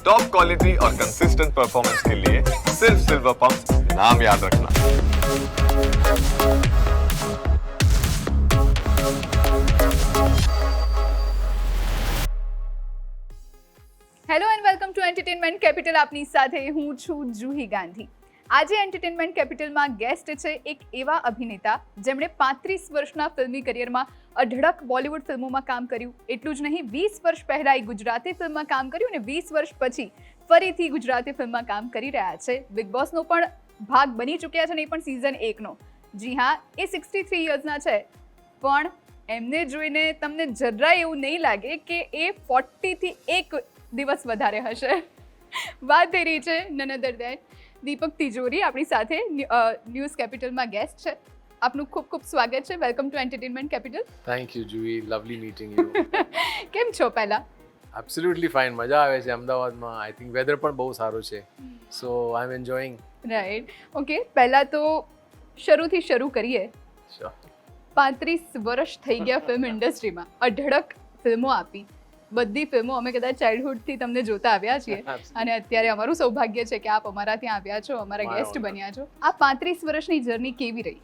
Top quality और consistent performance के लिए सिर्फ सिल्वर पंप नाम याद रखना hello and welcome to entertainment capital આપની સાથે હું છું જુહી ગાંધી આજે એન્ટરટેનમેન્ટ કેપિટલમાં ગેસ્ટ છે એક એવા અભિનેતા જેમણે પાંત્રીસ વર્ષના ફિલ્મી કરિયરમાં અઢળક બોલિવૂડ ફિલ્મોમાં કામ કર્યું. એટલું જ નહીં, વીસ વર્ષ પહેલાં એ ગુજરાતી ફિલ્મમાં કામ કર્યું અને વીસ વર્ષ પછી ફરીથી ગુજરાતી ફિલ્મમાં કામ કરી રહ્યા છે. બિગ બોસનો પણ ભાગ બની ચૂક્યા છે ને એ પણ સિઝન એકનો. જી હા, એ સિક્સટી થ્રી યર્સના છે. પણ એમને જોઈને તમને જરાય એવું નહીં લાગે કે એ ફોર્ટીથી એક દિવસ વધારે હશે. વાત થઈ રહી છે નનદર દેન દીપક તિજોરી આપણી સાથે ન્યૂઝ કેપિટલમાં ગેસ્ટ છે. આપનું ખૂબ ખૂબ સ્વાગત છે. Welcome to entertainment capital thank you Juhi lovely meeting you કેમ છો પહેલા? એબ્સોલ્યુટલી ફાઇન મજા આવે છે અમદાવાદમાં. આઈ થિંક વેધર પણ બહુ સારું છે. So I am enjoying right okay પહેલાં તો શરૂથી શરૂ કરીએ. પાંત્રીસ વર્ષ થઈ ગયા ફિલ્મ ઇન્ડસ્ટ્રીમાં અઢળક ફિલ્મો આપી. બધી ફિલ્મો અમે કદાચ ચાઇલ્ડહુડથી તમને જોતા આવ્યા છીએ. અને અત્યારે અમારું સૌભાગ્ય છે કે આપ અમારા ત્યાં આવ્યા છો અમારા ગેસ્ટ બન્યા છો. આ પાંત્રીસ વર્ષની જર્ની કેવી રહી?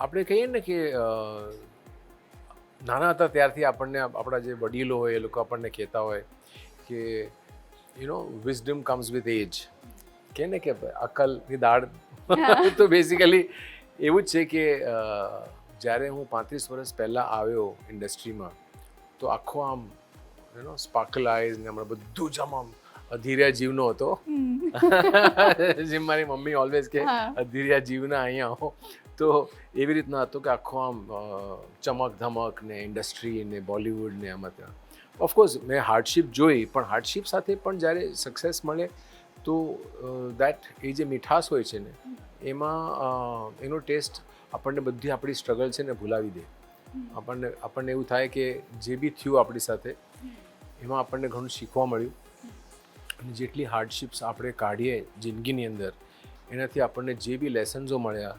આપણે કહીએ ને કે નાના હતા ત્યારથી આપણને આપણા જે વડીલો હોય એ લોકો આપણને કહેતા હોય કે you know wisdom comes with age કે ને કે અકલની દાળ તો બેઝિકલી એવું જ છે કે જ્યારે હું પાંત્રીસ વર્ષ પહેલાં આવ્યો ઇન્ડસ્ટ્રીમાં તો આખો આમ યુ નો સ્પાર્કલ આઈઝ ને હમણાં બધું જ આમ અધીર્યા જીવનો હતો. જેમ મારી મમ્મી ઓલવેઝ કે. અધીર્યા જીવના અહીંયા હો. તો એવી રીતના હતો કે આખો આમ ચમક ધમક ને ઇન્ડસ્ટ્રી ને બોલિવૂડ ને આમાં ત્યાં. ઓફકોર્સ મેં હાર્ડશિપ જોઈ પણ હાર્ડશિપ સાથે પણ જ્યારે સક્સેસ મળે તો દેટ એ જે મીઠાશ હોય છે ને એમાં એનો ટેસ્ટ આપણને બધી આપણી સ્ટ્રગલ છે ને ભૂલાવી દે. આપણને આપણને એવું થાય કે જે બી થયું આપણી સાથે એમાં આપણને ઘણું શીખવા મળ્યું. અને જેટલી હાર્ડશિપ્સ આપણે કાઢીએ જિંદગીની અંદર, એનાથી આપણને જે બી લેસન્સો મળ્યા,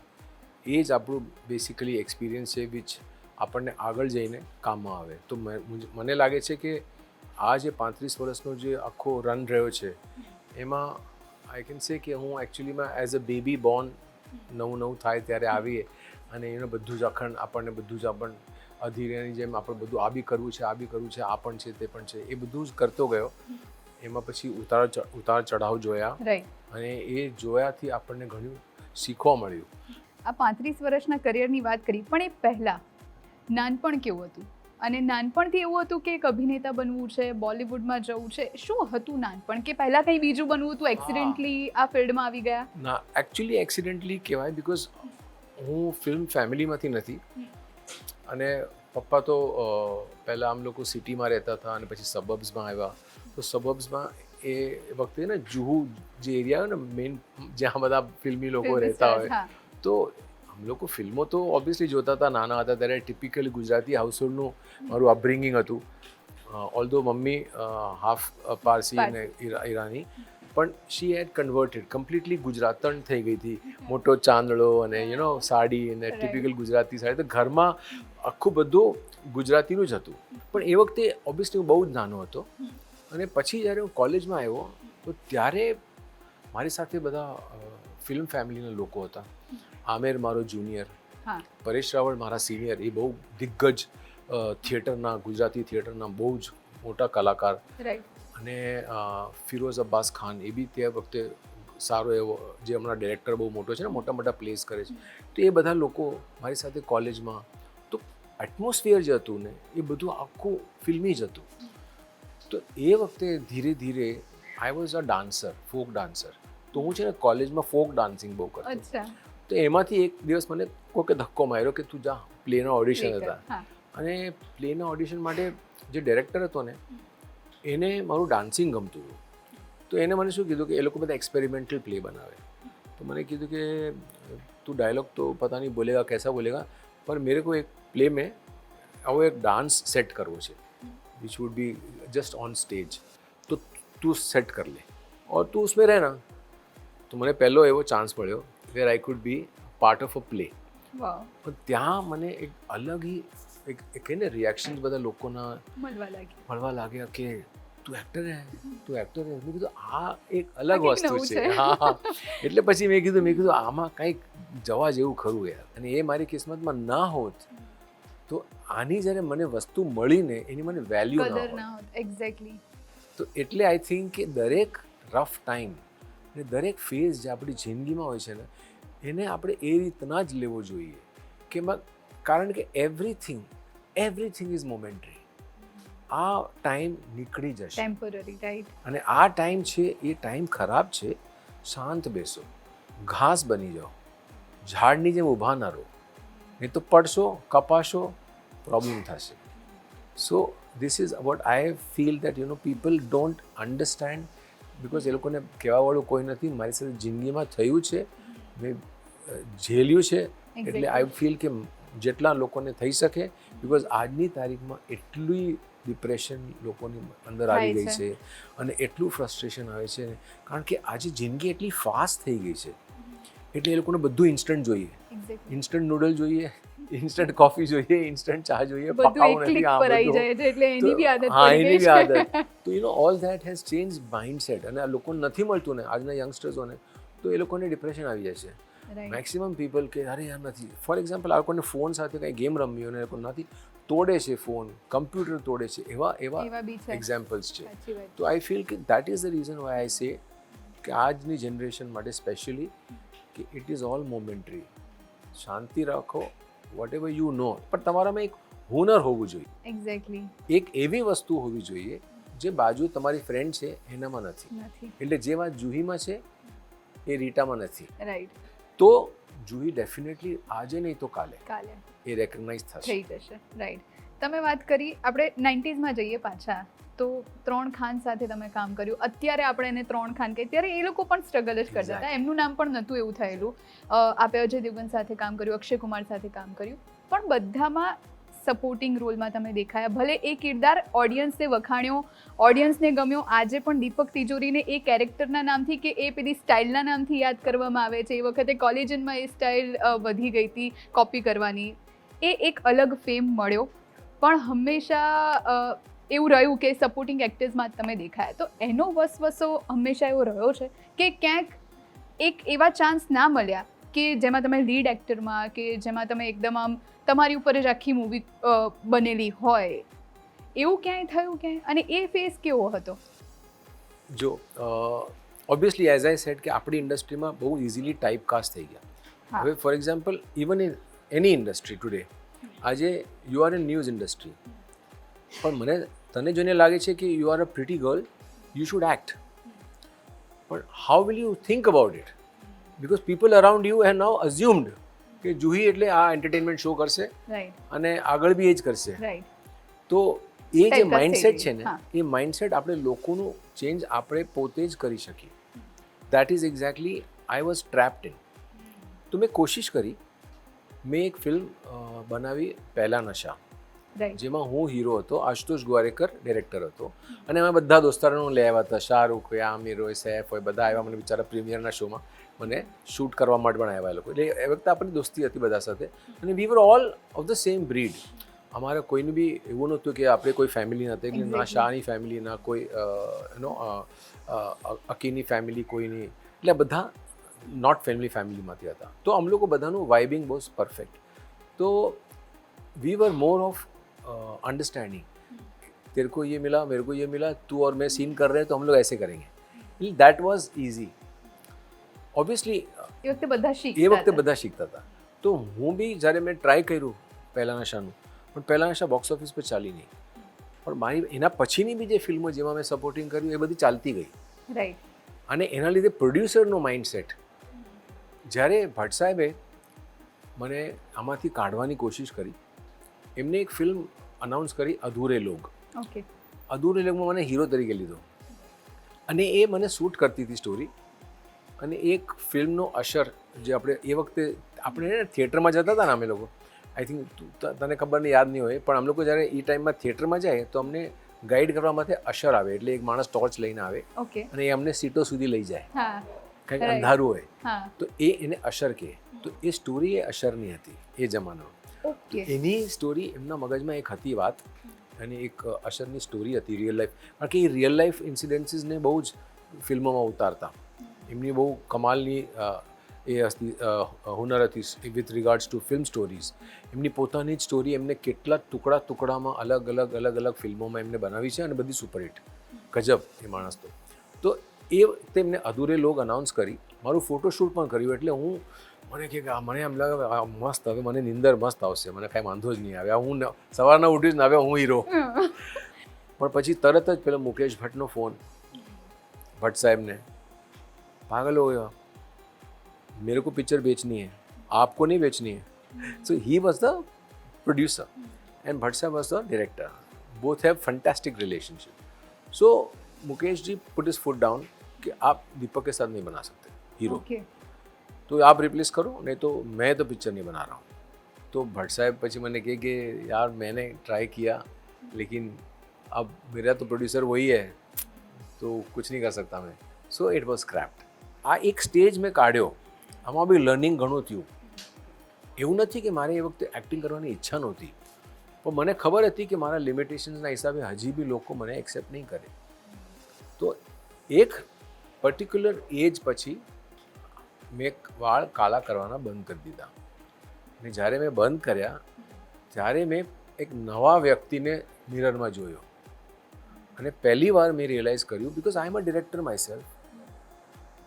એ જ આપણું બેસિકલી એક્સપિરિયન્સ છે વિચ આપણને આગળ જઈને કામમાં આવે. તો મને લાગે છે કે આ જે પાંત્રીસ વર્ષનો જે આખો રન રહ્યો છે, એમાં આઈ કેન સે કે હું એકચ્યુઅલીમાં એઝ અ બેબી બોર્ન નવું નવું થાય ત્યારે આવીએ અને એનું બધું જ અખંડ આપણને બધું જ આપણ અધીરાની જેમ આપણે બધું આ બી કરવું છે આ બી કરવું છે આ પણ છે તે પણ છે એ બધું જ કરતો ગયો. એમાં પછી ઉતાર ઉતાર ચઢાવ જોયા. અને એ જોયાથી આપણને ઘણું શીખવા મળ્યું. આ પાંત્રીસ વર્ષના કરિયરની વાત કરી પણ એ પહેલાં નાનપણ કેવું હતું? અને નાનપણથી એવું હતું કે એક અભિનેતા બનવું છે બોલિવૂડમાં જવું છે શું હતું નાનપણ કે પહેલાં કંઈ બીજું બનવું હતું એક્સિડન્ટલી આ ફિલ્ડમાં આવી ગયા? ના એકચ્યુઅલી એક્સિડન્ટલી કહેવાય બિકોઝ હું ફિલ્મ ફેમિલીમાંથી નથી. અને પપ્પા તો પહેલાં આમ લોકો સિટીમાં રહેતા હતા અને પછી સબબ્સમાં આવ્યા. તો સબબ્સમાં એ વખતે ને જુહુ જે એરિયા હોય ને મેઇન જ્યાં બધા ફિલ્મી લોકો રહેતા હોય. તો આમ લોકો ફિલ્મો તો ઓબ્વિયસલી જોતા હતા નાના હતા ત્યારે ટિપિકલી ગુજરાતી હાઉસહોલ્ડનું મારું અપબ્રિંગિંગ હતું. ઓલ ધો મમ્મી હાફ પારસી અને ઈરાની. પણ શી હેડ કન્વર્ટેડ કમ્પ્લીટલી ગુજરાતણ થઈ ગઈ હતી. મોટો ચાંદડો અને યુ નો સાડી અને. ટિપિકલ ગુજરાતી સાડી. તો ઘરમાં આખું બધું ગુજરાતીનું જ હતું. પણ એ વખતે ઓબ્વિયસલી હું બહુ જ નાનો હતો. અને પછી જ્યારે હું કોલેજમાં આવ્યો તો ત્યારે મારી સાથે બધા ફિલ્મ ફેમિલીના લોકો હતા. આમેર મારો જુનિયર હા. પરેશ રાવળ મારા સિનિયર એ બહુ દિગ્ગજ થિયેટરના ગુજરાતી થિયેટરના બહુ જ મોટા કલાકાર. અને ફિરોઝ અબ્બાસ ખાન એ બી તે વખતે સારો એવો જે હમણાં ડિરેક્ટર બહુ મોટો છે ને મોટા મોટા પ્લેસ કરે છે. તો એ બધા લોકો મારી સાથે કોલેજમાં તો એટમોસ્ફિયર જે હતું ને એ બધું આખું ફિલ્મી જ હતું. તો એ વખતે ધીરે ધીરે I was a dancer folk dancer તો હું છે ને કોલેજમાં ફોક ડાન્સિંગ બહુ કરતો. તો એમાંથી એક દિવસ મને કોકે ધક્કો માર્યો કે તું જા પ્લેના ઓડિશન હતા. અને પ્લેના ઓડિશન માટે જે ડિરેક્ટર હતો ને એને મારું ડાન્સિંગ ગમતું હતું. તો એને મને શું કીધું કે એ લોકો બધા એક્સપેરિમેન્ટલ પ્લે બનાવે. તો મને કીધું કે તું ડાયલોગ તો પતા નહીં બોલેગા કેસા બોલેગા પણ મેરે કો એક પ્લે મેં આવો એક ડાન્સ સેટ કરવો છે. Which would be just on stage તો તું સેટ કર લે. ઓર તું ઉસમે રહેના તો મને પહેલો એવો ચાન્સ મળ્યો where I could be part of a play પણ ત્યાં મને એક અલગ એક એક કહે ને રિએક્શન બધા લોકોના મળવા લાગ્યા. મળવા લાગ્યા કે તું એક્ટર હે? તું એક્ટર હે? મેં કીધું આ એક અલગ વસ્તુ છે. હા એટલે પછી મેં કીધું મેં કીધું આમાં કંઈક જવા જેવું ખરું યાર. અને એ મારી કિસ્મતમાં ના હોત તો આની જ્યારે મને વસ્તુ મળીને એની મને વેલ્યુ ના હોત. એક્ઝેક્ટલી તો એટલે આઈ થિંક કે દરેક રફ ટાઈમ ને દરેક ફેઝ જે આપણી જિંદગીમાં હોય છે ને એને આપણે એ રીતના જ લેવો જોઈએ. કે કારણ કે એવરીથિંગ એવરીથિંગ ઇઝ મોમેન્ટરી આ ટાઈમ નીકળી જશે. ટેમ્પરરી રાઈટ અને આ ટાઈમ છે એ ટાઈમ ખરાબ છે શાંત બેસો. ઘાસ બની જાઓ. ઝાડની જેમ ઊભા ના રહો. નહીં તો પડશો કપાશો પ્રોબ્લેમ થશે. So this is what I feel that you know people don't understand because એ લોકોને કહેવાવાળું કોઈ નથી મારી સાથે જિંદગીમાં થયું છે મેં ઝેલ્યું છે એટલે આઈ ફીલ કે જેટલા લોકોને થઈ શકે બિકોઝ આજની તારીખમાં એટલી ડિપ્રેશન લોકોની અંદર આવી ગઈ છે. અને એટલું ફ્રસ્ટ્રેશન આવે છે. કારણ કે આજે જિંદગી એટલી ફાસ્ટ થઈ ગઈ છે. એટલે એ લોકોને બધું ઇન્સ્ટન્ટ જોઈએ. ઇન્સ્ટન્ટ નૂડલ જોઈએ ઇન્સ્ટન્ટ કોફી જોઈએ ઇન્સ્ટન્ટ ચા જોઈએ પકાવું નથી, હા એની બી આદત. તો you know all that has change mindset અને આ લોકોને નથી મળતું ને આજના યંગસ્ટર્સોને તો એ લોકોને ડિપ્રેશન આવી જાય છે. મેક્સિમમ પીપલ કે અરે યાર નથી. ફોર એક્ઝામ્પલ આ લોકોને ફોન સાથે કંઈ ગેમ રમવી અને લોકો નથી તોડે છે ફોન કમ્પ્યુટર તોડે છે એવા એવા એક્ઝામ્પલ્સ છે. તો આઈ ફીલ કે that is the reason why I say કે આજની જનરેશન માટે સ્પેશિયલી કે ઇટ ઇઝ ઓલ મોમેન્ટરી શાંતિ રાખો વોટ એવર યુ નો પણ તમારામાં એક હુનર હોવું જોઈએ. એક્ઝેક્ટલી એક એવી વસ્તુ હોવી જોઈએ જે બાજુ તમારી ફ્રેન્ડ છે એનામાં નથી. નથી. એટલે જે વાત જુહીમાં છે એ રીટામાં નથી. રાઈટ તો જુહી ડેફિનેટલી આજે નહીં તો કાલે. કાલે. એ રેકગ્નાઇઝ થશે. થઈ જશે. રાઈટ તમે વાત કરી આપણે નાઇન્ટીઝમાં જઈએ પાછા. તો ત્રણ ખાન સાથે તમે કામ કર્યું. અત્યારે આપણે એને ત્રણ ખાન કહીએ. ત્યારે એ લોકો પણ સ્ટ્રગલ જ કરતા હતા. એમનું નામ પણ નહોતું એવું થયેલું. આપે અજય દેવગન સાથે કામ કર્યું અક્ષય કુમાર સાથે કામ કર્યું. પણ બધામાં સપોર્ટિંગ રોલમાં તમે દેખાયા. ભલે એ કિરદાર ઓડિયન્સે વખાણ્યો ઓડિયન્સને ગમ્યો, આજે પણ દીપક તિજોરીને એ કેરેક્ટરના નામથી કે એ પેલી સ્ટાઇલના નામથી યાદ કરવામાં આવે છે. એ વખતે કોલેજનમાં એ સ્ટાઇલ વધી ગઈ હતી કોપી કરવાની. એ એક અલગ ફેમ મળ્યો. પણ હંમેશા એવું રહ્યું કે સપોર્ટિંગ એક્ટર્સમાં તમે દેખાયા. તો એનો વસવસો હંમેશા એવો રહ્યો છે કે ક્યાંક એક એવા ચાન્સ ના મળ્યા કે જેમાં તમે લીડ એક્ટરમાં કે જેમાં તમે એકદમ આમ તમારી ઉપર જ આખી મૂવી બનેલી હોય. એવું ક્યાંય થયું ક્યાંય? અને એ ફેસ કેવો હતો? જો ઓબ્વિયસલી એઝ આઈ સેડ કે આપણી ઇન્ડસ્ટ્રીમાં બહુ ઇઝીલી ટાઈપ કાસ્ટ થઈ ગયા. હા. હવે for example even in any industry today આજે you are in news industry પણ મને તને જોઈને લાગે છે કે you are a pretty girl you should act પણ how will you think about it because people around you have now assumed કે જુહી એટલે આ એન્ટરટેનમેન્ટ શો કરશે અને આગળ બી એ જ કરશે. તો એ જે માઇન્ડસેટ છે ને એ માઇન્ડસેટ આપણે લોકોનું ચેન્જ આપણે પોતે જ કરી શકીએ. That is exactly I was trapped in તો મેં કોશિશ કરી મેં એક ફિલ્મ બનાવી પહેલા નશા. જેમાં હું હીરો હતો આશુતોષ ગોવારેકર ડિરેક્ટર હતો. અને એમાં બધા દોસ્તારોને લઈ આવ્યા હતા શાહરૂખ હોય આમિર હોય સૈફ હોય બધા આવ્યા મને બિચારા પ્રીમિયરના શોમાં મને શૂટ કરવા માટે પણ આવ્યા એ લોકો એટલે એ વખતે આપણી દોસ્તી હતી બધા સાથે અને we were all of the same breed અમારે કોઈનું બી એવું નહોતું કે આપણે કોઈ ફેમિલી નથી એટલે ના Exactly. શાહની ફેમિલી ના કોઈ યુનો અકીની ફેમિલી કોઈની એટલે બધા નોટ ફેમિલી ફેમિલીમાંથી હતા તો અમ લોકો બધાનું વાઇબિંગ બહુ પરફેક્ટ તો we were more of understanding तेरे को ये मिला मेरे को ये मिला तू और मैं सीन कर रहे हैं तो हम लोग ऐसे करेंगे दैट वॉज ईजी ઓબ્વિયસલી એ વખતે બધા એ વખતે બધા શીખતા હતા. તો હું બી જ્યારે મેં ટ્રાય કર્યું પહેલાં નશાનું પણ પહેલા નશા બોક્સ ઓફિસ પર ચાલી નહીં. પણ મારી એના પછીની બી જે ફિલ્મો જેમાં મેં સપોર્ટિંગ કર્યું એ બધી ચાલતી ગઈ. રાઈટ અને એના લીધે પ્રોડ્યુસરનો માઇન્ડસેટ જ્યારે ભટ્ટ સાહેબે મને આમાંથી કાઢવાની કોશિશ કરી એમને એક ફિલ્મ અનાઉન્સ કરી અધૂરે લોગ. ઓકે અધૂરે લોગમાં મને હીરો તરીકે લીધો. અને એ મને શૂટ કરતી હતી સ્ટોરી અને એક ફિલ્મનો અસર જે આપણે એ વખતે આપણે થિયેટરમાં જતા હતા ને અમે લોકો આઈ થિંક તને ખબર નહીં યાદ નહીં હોય પણ અમે લોકો જ્યારે એ ટાઈમમાં થિયેટરમાં જાય તો અમને ગાઈડ કરવા માટે અસર આવે. એટલે એક માણસ ટોર્ચ લઈને આવે અને એ અમને સીટો સુધી લઈ જાય. હા. કારણ કે Right. અંધારું હોય. તો એ એને અસર કહે. તો એ સ્ટોરી એ અસરની હતી એ જમાનામાં. ઓકે. એની સ્ટોરી એમના મગજમાં એક હતી વાત અને એક અસરની સ્ટોરી હતી રિયલ લાઈફ કારણ કે એ રિયલ લાઈફ ઇન્સિડન્સીસને બહુ જ ફિલ્મોમાં ઉતારતા. એમની બહુ કમાલની એ હતી હુનર હતી with regards to film stories એમની પોતાની જ સ્ટોરી એમને કેટલા ટુકડા ટુકડામાં અલગ અલગ અલગ અલગ ફિલ્મોમાં એમને બનાવી છે અને બધી સુપરહિટ. ગજબ એ માણસ તો. તો એ તેમને અધૂરે લોગ અનાઉન્સ કરી. મારું ફોટોશૂટ પણ કર્યું એટલે હું મને કે મને એમ લાગે મસ્ત હવે મને નિંદર મસ્ત આવશે. મને કાંઈ વાંધો જ નહીં આવે. હું સવારના ઉઠી જ ને હવે હું હીરો. પણ પછી તરત જ પેલો મુકેશ ભટ્ટનો ફોન ભટ્ટ સાહેબને पागल हो गया। मेरे को पिक्चर बेचनी है आपको नहीं बेचनी है। So he was the producer and Bhatt साहब was the director both have fantastic relationship so Mukesh ji put is foot down कि आप दीपक के साथ नहीं बना सकते हीरो okay. तो आप रिप्लेस करो नहीं तो मैं तो पिक्चर नहीं बना रहा हूँ। तो भट्ट साहब पची मैंने कहे कि यार मैंने ट्राई किया लेकिन अब मेरा तो प्रोड्यूसर वही है तो कुछ नहीं कर सकता मैं। सो इट वॉज़ क्रैप्ट આ એક સ્ટેજ મેં કાઢ્યો. આમાં બી લર્નિંગ ઘણું થયું. એવું નથી કે મારે એ વખતે એક્ટિંગ કરવાની ઈચ્છા નહોતી. પણ મને ખબર હતી કે મારા લિમિટેશન્સના હિસાબે હજી બી લોકો મને એક્સેપ્ટ નહીં કરે. તો એક પર્ટિક્યુલર એજ પછી મેં વાળ કાલા કરવાના બંધ કરી દીધા. અને જ્યારે મેં બંધ કર્યા, ત્યારે મેં એક નવા વ્યક્તિને મિરરમાં જોયો. અને પહેલી વાર મેં રિયલાઇઝ કર્યું because I am a director myself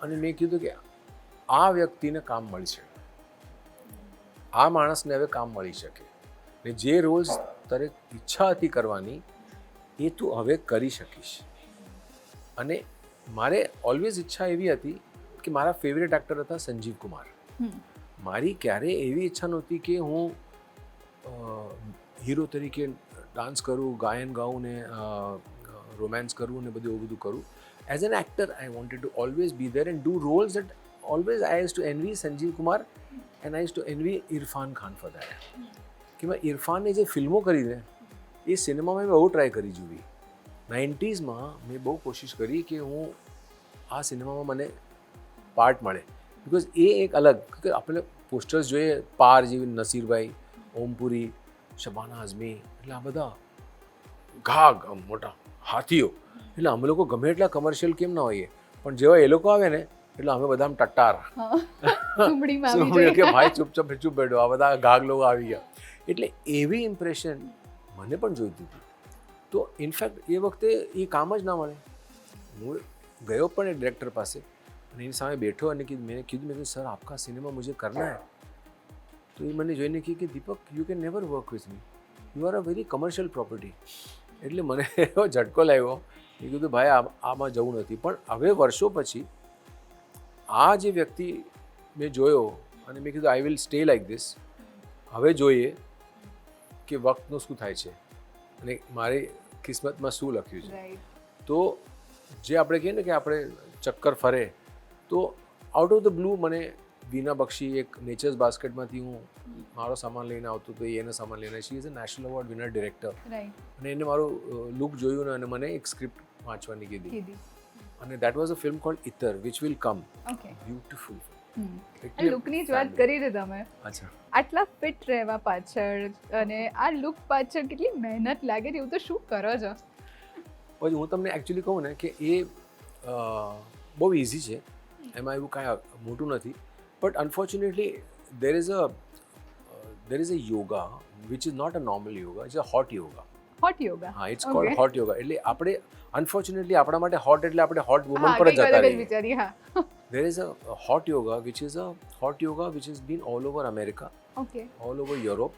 અને મેં કીધું કે આ વ્યક્તિને કામ મળશે આ માણસને હવે કામ મળી શકે. ને જે રોલ્સ તારે ઈચ્છા હતી કરવાની એ તું હવે કરી શકીશ. અને મારે ઓલવેઝ ઈચ્છા એવી હતી કે મારા ફેવરેટ એક્ટર હતા સંજીવ કુમાર. મારી ક્યારેય એવી ઈચ્છા નહોતી કે હું હીરો તરીકે ડાન્સ કરું ગાયન ગાઉં ને રોમેન્સ કરું ને બધું એવું બધું કરું. As an actor I wanted to always be there and do roles that always I has to envy Sanjeev Kumar and I to envy Irfan Khan for that કે મેં ઇરફાનની જે ફિલ્મો કરી ને એ સિનેમામાં મેં બહુ ટ્રાય કરી જોવી નાઇન્ટીઝમાં મેં બહુ કોશિશ કરી કે હું આ સિનેમામાં મને પાર્ટ મળે બિકોઝ એ એક અલગ કે આપણે પોસ્ટર્સ જોઈએ પાર જેવી નસીરભાઈ ઓમપુરી શબાના આઝમી એટલે આ બધા ઘાગ આમ મોટા હાથીઓ એટલે અમે લોકો ગમે એટલા કમર્શિયલ કેમ ના હોઈએ પણ જેવા એ લોકો આવે ને એટલે અમે બધા ટટ્ટાર કે ભાઈ ચૂપચાપ ચૂપ બેઠો આ બધા ગાગ લોકો આવી ગયા એટલે એવી ઇમ્પ્રેશન મને પણ જોઈ દીધી તો ઇનફેક્ટ એ વખતે એ કામ જ ના મળે હું ગયો પણ એ ડિરેક્ટર પાસે અને એની સામે બેઠો અને કીધું મેં કીધું મેં સર આપકા સિનેમા મુજે કરના હે તો એ મને જોઈને કહી કે Deepak you can never work with me you are a very commercial property એટલે મને એવો ઝટકો લાગ્યો એ કીધું ભાઈ આમાં જવું નથી. પણ હવે વર્ષો પછી આ જે વ્યક્તિ મેં જોયો અને મેં કીધું I will stay like this હવે જોઈએ કે વક્તનું શું થાય છે અને મારી કિસ્મતમાં શું લખ્યું છે. તો જે આપણે કહીએ ને કે આપણે ચક્કર ફરે તો આઉટ ઓફ ધ બ્લુ મને બીના બક્ષી એક નેચર્સ બાસ્કેટમાંથી હું મારો સામાન લઈને આવતો તો એ એને સામાન લઈને she is a national award winner director અને એને મારું લુક જોયું ને અને મને એક સ્ક્રિપ્ટ વાંચવાની કીધી. અને that was a film called Ittar which will come okay beautiful આ લુકની જ વાત કરી હતી તમે. અચ્છા. આટલા ફિટ રહેવા પાછળ અને આ લુક પાછળ કેટલી મહેનત લાગે એવું તો શું કરો છો? પછી હું તમને એકચ્યુઅલી કહું ને કે એ બહુ ઇઝી છે. એમાં એવું કાંઈ મોટું નથી. But unfortunately there is a there is a yoga which is not a normal yoga is a hot yoga hot yoga હા it's Okay. Cold hot yoga એટલે આપણે અનફોર્ચ્યુનેટલી આપણા માટે હોટ એટલે આપણે હોટ વુમન હા પર જ કંઈક જતા અલગ જ રહીએ. વિચારી હા. There is a hot yoga which is a hot yoga which is been all over America okay all over Europe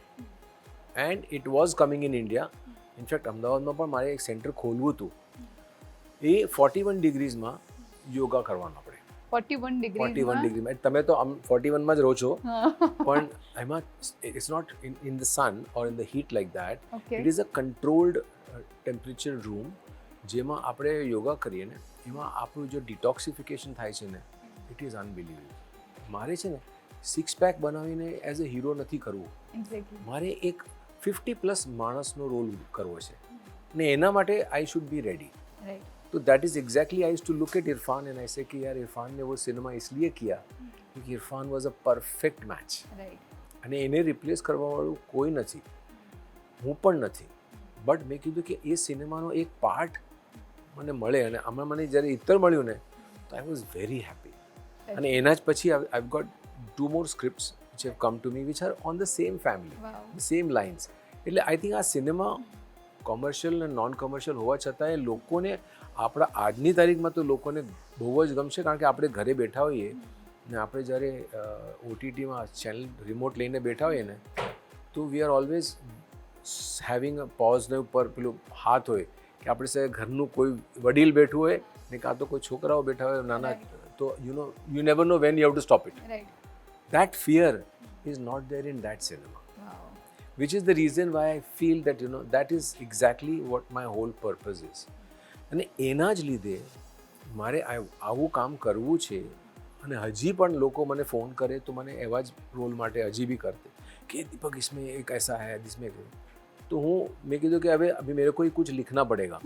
and it was coming in India in fact અમદાવાદમાં પણ મારે એક સેન્ટર ખોલવું હતું. એ ફોર્ટી વન ડિગ્રીઝમાં યોગા કરવાનું. આપણે ફોર્ટી વન ફોર્ટી ડિગ્રી તમે તો આમ ફોર્ટી વનમાં જ રહો છો પણ એમાં it's not in in the sun or in the heat like that it is a controlled temperature room જેમાં આપણે યોગા કરીએ ને એમાં આપણું જે ડિટોક્સિફિકેશન થાય છે ને ઇટ ઇઝ અનબિલીવેબલ મારે છે ને સિક્સ પેક બનાવીને એઝ અ હીરો નથી કરવું મારે એક ફિફ્ટી પ્લસ માણસનો રોલ કરવો છે ને એના માટે I should be ready right तो that is exactly I to look at Irfan and I say कि यार इरफान ने वो सिनेमा इसलिए किया क्योंकि Irfan was a perfect match right અને એને રિપ્લેસ કરવાવાળું કોઈ નથી હું પણ નથી બટ મેં કીધું કે એ સિનેમાનો એક પાર્ટ મને મળે અને આમાં મને જ્યારે ઇતર મળ્યું ને તો આઈ વોઝ વેરી હેપી અને એના જ પછી I got to more scripts which have come to me which are on the same family wow same lines એટલે આઈ થિંક આ સિનેમા કોમર્શિયલ અને નોન કોમર્શિયલ હોવા છતાં એ લોકોને આપણા આજની તારીખમાં તો લોકોને બહુ જ ગમશે કારણ કે આપણે ઘરે બેઠા હોઈએ ને આપણે જ્યારે ઓટીટીમાં ચેનલ રિમોટ લઈને બેઠા હોઈએ ને તો we are always having a પોઝને ઉપર પેલું હાથ હોય કે આપણે સાથે ઘરનું કોઈ વડીલ બેઠું હોય ને કાં તો કોઈ છોકરાઓ બેઠા હોય નાના તો you know you never know when you have to stop it that fear is not there in that cinema which is the reason why I feel that you know that is exactly what my whole purpose is. અને એના જ લીધે મારે આવું કામ કરવું છે અને હજી પણ લોકો મને ફોન કરે તો મને એવા જ રોલ માટે હજી બી કરતે. કે દીપક इसमें એક એસા है जिसमें તો હું મેં કીધું કે હવે અભી મેરે કોઈ કુછ લિખના પડેગા.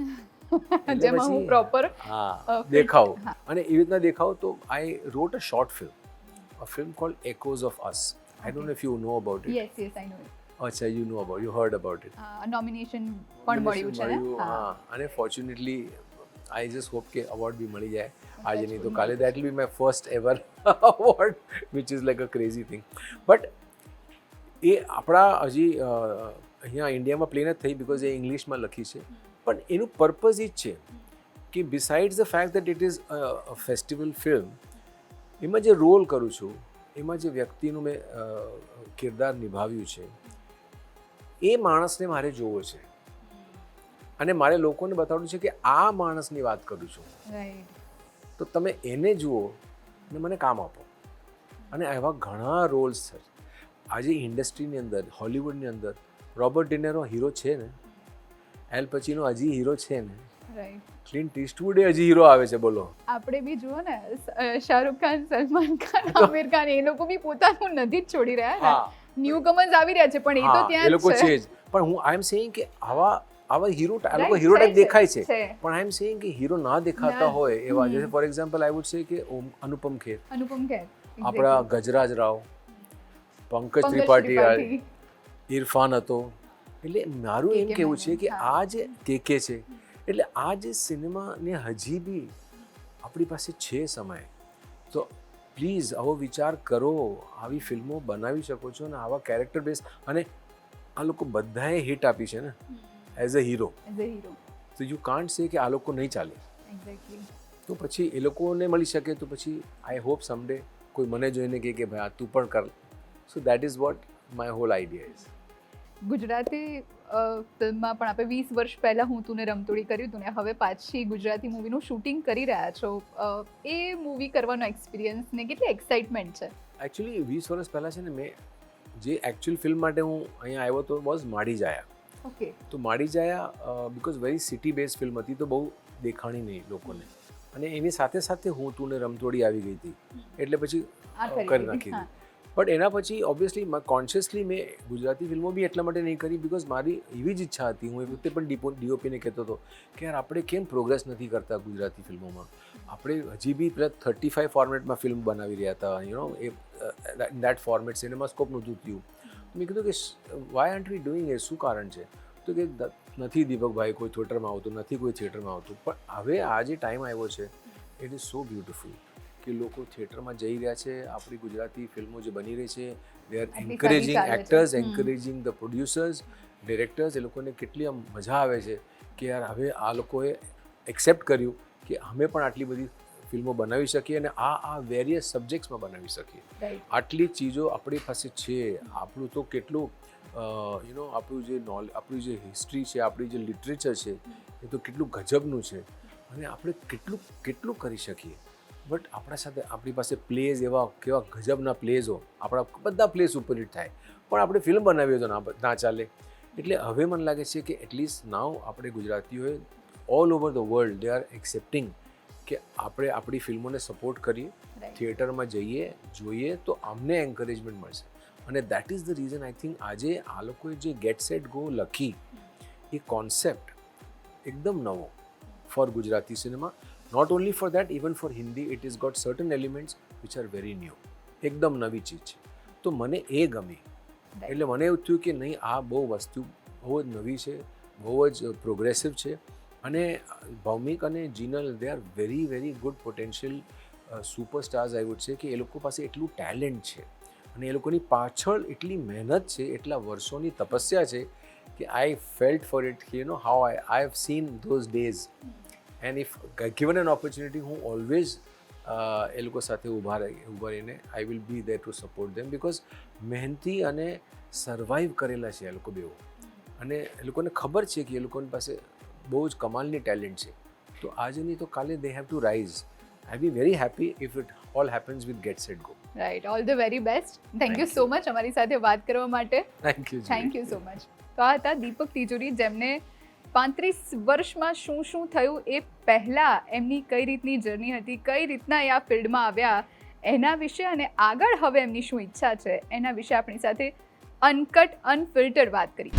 જેમાં હું પ્રોપર હા દેખાવ. અને એવી રીતના દેખાવ તો I wrote a short film a film call echoes of us I don't know if you know about it yes yes I know it અચ્છા you know about you heard about it nomination પણ મળ્યું છે હા. અને fortunately I just hope કે award બી મળી જાય. આજે નહીં તો કાલે that will be my first ever award which is like a crazy thing but એ આપણા હજી અહીંયા ઇન્ડિયામાં પ્લેન જ થઈ બિકોઝ એ ઇંગ્લિશમાં લખી છે. પણ એનું પર્પઝ એ જ છે કે besides the fact that it is a festival film એમાં જે રોલ કરું છું એમાં જે વ્યક્તિનું મેં કિરદાર નિભાવ્યું છે એ માણસને મારે જોવો છે. અને મારે લોકોને બતાવવું છે કે આ માણસની વાત કરું છું. તો તમે એને જુઓ ને મને કામ આપો. અને એવા ઘણા રોલ્સ છે. આજે ઇન્ડસ્ટ્રીની અંદર હોલિવૂડની અંદર રોબર્ટ ડિનેરો હીરો છે ને. એલ પછીનો હજી હીરો છે ને. ક્લીન ક્લિન્ટ ઇસ્ટવુડે હજી હીરો આવે છે બોલો. આપણે બી જુઓ ને શાહરૂખ ખાન સલમાન ખાન આમિર ખાન એ લોકો બી પોતાનું નથી જ છોડી રહ્યા ન્યૂ કમન્સ આવી રહ્યા છે પણ એ તો એ ત્યાં લોકો છે. જ. પણ હું આઈ એમ સેઇંગ કે આવા આવા હીરો આ લોકો હીરો ટાઈપ દેખાય છે. પણ આઈ એમ સેઇંગ કે હીરો ના દેખાતા હોય એવા. જેસે for example I would say કે ઓમ- અનુપમ ખેર. અનુપમ ખેર આપણા ગજરાજ રાવ પંકજ ત્રિપાઠી. ઇરફાન હતો. એટલે મારું એમ કેવું છે કે આ જે કેકે છે એટલે આ જે સિનેમાને હજી બી આપણી પાસે છે સમય. તો પ્લીઝ આવો વિચાર કરો આવી ફિલ્મો બનાવી શકો છો અને આવા કેરેક્ટર બેઝ અને આ લોકો બધાએ હિટ આપી છે ને as a hero as a hero તો યુ કાન્ટ સે કે આ લોકો નહીં ચાલે. એક્ઝેક્ટલી તો પછી એ લોકોને મળી શકે તો પછી આઈ હોપ સમડે કોઈ મને જોઈને કહે કે ભાઈ આ તું પણ કર. So that is what my whole idea is Gujarati ફિલ્મમાં પણ આપણે વીસ વર્ષ પહેલા હું તુને રમતોડી કર્યું હતું ને હવે પાછી ગુજરાતી મૂવીનું શૂટિંગ કરી રહ્યા છો. એ મૂવી કરવાનો એક્સપિરિયન્સ ને કેટલી એક્સાઇટમેન્ટ છે? એકચ્યુઅલી વીસ વર્ષ પહેલાં છે ને મેં જે એકચ્યુઅલ ફિલ્મ માટે હું અહીંયા આવ્યો તો વોઝ માડી જાયા. ઓકે તો માડી જાયા because very city base film હતી તો બહુ દેખાણી નહીં લોકોને. અને એની સાથે સાથે હું તું રમતોડી આવી ગઈ હતી. એટલે પછી કરી નાખી હા. બટ એના પછી ઓબ્વિયસલી કોન્શિયસલી મેં ગુજરાતી ફિલ્મો બી એટલા માટે નહીં કરી બિકોઝ મારી એવી જ ઈચ્છા હતી. હું એ વખતે પણ ડીપો ડીઓપીને કહેતો હતો કે, યાર, આપણે કેમ પ્રોગ્રેસ નથી કરતા ગુજરાતી ફિલ્મોમાં? આપણે હજી બી પેલા થર્ટી ફાઇવ ફોર્મેટમાં ફિલ્મ બનાવી રહ્યા હતા you know a that format CinemaScope નહોતું થયું. મેં કીધું કે why aren't we doing a શું કારણ છે? તો કે નથી દીપકભાઈ, કોઈ થિયેટરમાં આવતું, નથી કોઈ થિયેટરમાં આવતું. પણ હવે આ જે ટાઈમ આવ્યો છે ઇટ ઇઝ સો બ્યુટિફુલ કે લોકો થિયેટરમાં જઈ રહ્યા છે. આપણી ગુજરાતી ફિલ્મો જે બની રહી છે they are encouraging actors encouraging the producers directors એ લોકોને કેટલી આમ મજા આવે છે કે યાર હવે આ લોકોએ એક્સેપ્ટ કર્યું કે અમે પણ આટલી બધી ફિલ્મો બનાવી શકીએ અને આ આ વેરિયસ સબ્જેક્ટ્સમાં બનાવી શકીએ. આટલી ચીજો આપણી પાસે છે. આપણું તો કેટલું યુ નો આપણું જે નોલેજ આપણું જે હિસ્ટ્રી છે આપણી જે લિટરેચર છે એ તો કેટલું ગજબનું છે. અને આપણે કેટલું કેટલું કરી શકીએ. બટ આપણા સાથે આપણી પાસે પ્લેઝ એવા કેવા ગજબના પ્લેઝો આપણા બધા પ્લેસ ઉપર હિટ થાય. પણ આપણે ફિલ્મ બનાવીએ તો ના ના ચાલે. એટલે હવે મને લાગે છે કે એટલીસ્ટ નાવ આપણે ગુજરાતીઓએ all over the world they are accepting કે આપણે આપણી ફિલ્મોને સપોર્ટ કરીએ થિયેટરમાં જઈએ જોઈએ તો અમને એન્કરેજમેન્ટ મળશે. અને that is the reason I think આજે આ લોકોએ જે ગેટ સેટ ગો લખી એ કોન્સેપ્ટ એકદમ નવો for Gujarati cinema not only for that even for Hindi it is got certain elements which are very new એકદમ નવી ચીજ છે તો મને એ ગમી એટલે મને એવું થયું કે નહીં આ બહુ વસ્તુ બહુ જ નવી છે બહુ જ પ્રોગ્રેસિવ છે અને ભૌમિક અને Jinal they are very very good potential superstars I would છે કે એ લોકો પાસે એટલું ટેલેન્ટ છે અને એ લોકોની પાછળ એટલી મહેનત છે એટલા વર્ષોની તપસ્યા છે કે I felt for it you know how I I have seen those days and if given an opportunity હું ઓલવેઝ એ લોકો સાથે ઊભા ઊભા રહીને I will be there to support them because મહેનતી અને સર્વાઈવ કરેલા છે એ લોકો બેઉ. અને એ લોકોને ખબર છે કે એ લોકોની પાસે બહુ જ કમાલની ટેલેન્ટ છે. તો આજે નહીં તો કાલે they have to rise I be very happy if it all happens with get set go right all the very best thank you so much અમારી સાથે વાત કરવા માટે. Thank you thank you so much તો આ હતા દીપક તિજોરી જેમને પાંત્રીસ વર્ષમાં શું શું થયું એ પહેલાં એમની કઈ રીતની જર્ની હતી, કઈ રીતના એ આ ફિલ્ડમાં આવ્યા, એના વિશે અને આગળ હવે એમની શું ઈચ્છા છે, એના વિશે આપણી સાથે અનકટ અનફિલ્ટર વાત કરી.